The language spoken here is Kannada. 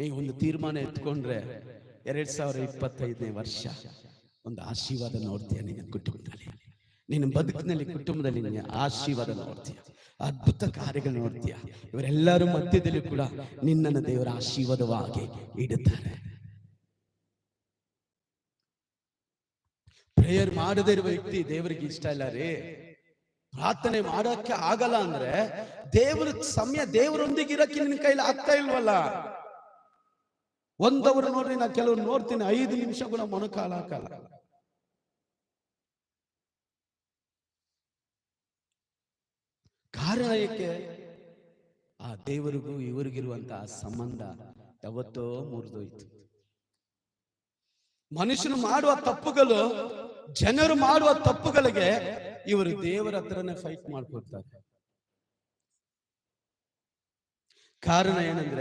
ನೀವು ಒಂದು ತೀರ್ಮಾನ ಎತ್ಕೊಂಡ್ರೆ ಎರಡ್ ಸಾವಿರ ಇಪ್ಪತ್ತೈದನೇ ವರ್ಷ ಒಂದು ಆಶೀರ್ವಾದ ನೋಡ್ತೀಯ ನಿನ್ನ ಕುಟುಂಬದಲ್ಲಿ. ನಿನ್ನ ಬದುಕಿನಲ್ಲಿ ಕುಟುಂಬದಲ್ಲಿ ನಿನ್ನ ಆಶೀರ್ವಾದ ನೋಡ್ತೀಯ. ಅದ್ಭುತ ಕಾರ್ಯಗಳು ನೋಡ್ತೀಯ. ಇವರೆಲ್ಲರೂ ಮಧ್ಯದಲ್ಲಿ ಕೂಡ ನಿನ್ನನ್ನು ದೇವರ ಆಶೀರ್ವಾದವಾಗಿ ಇಡುತ್ತಾರೆ. ಪ್ರೇಯರ್ ಮಾಡದೇ ಇರುವ ವ್ಯಕ್ತಿ ದೇವರಿಗೆ ಇಷ್ಟ ಇಲ್ಲ ರೀ. ಪ್ರಾರ್ಥನೆ ಮಾಡೋಕ್ಕೆ ಆಗಲ್ಲ ಅಂದ್ರೆ ದೇವರ ಸಮಯ ದೇವರೊಂದಿಗೆ ಇರಕ್ಕೆ ನಿನ್ನ ಕೈಲಿ ಆಗ್ತಾ ಇಲ್ವಲ್ಲ? ಒಂದವರು ನೋಡ್ರಿ, ನಾ ಕೆಲವ್ರು ನೋಡ್ತೀನಿ, ಐದು ನಿಮಿಷ ಕೂಡ ಮೊಣಕಾಲ ಹಾಕಲ್ಲ. ಕಾರಣ ಏಕೆ? ಆ ದೇವರಿಗೂ ಇವರಿಗಿರುವಂತಹ ಸಂಬಂಧ ಯಾವತ್ತೋ ಮುರಿದೋಯ್ತು. ಮನುಷ್ಯನು ಮಾಡುವ ತಪ್ಪುಗಳು, ಜನರು ಮಾಡುವ ತಪ್ಪುಗಳಿಗೆ ಇವರು ದೇವರ ಹತ್ರನೇ ಫೈಟ್ ಮಾಡ್ಕೊಳ್ತಾರೆ. ಕಾರಣ ಏನಂದ್ರೆ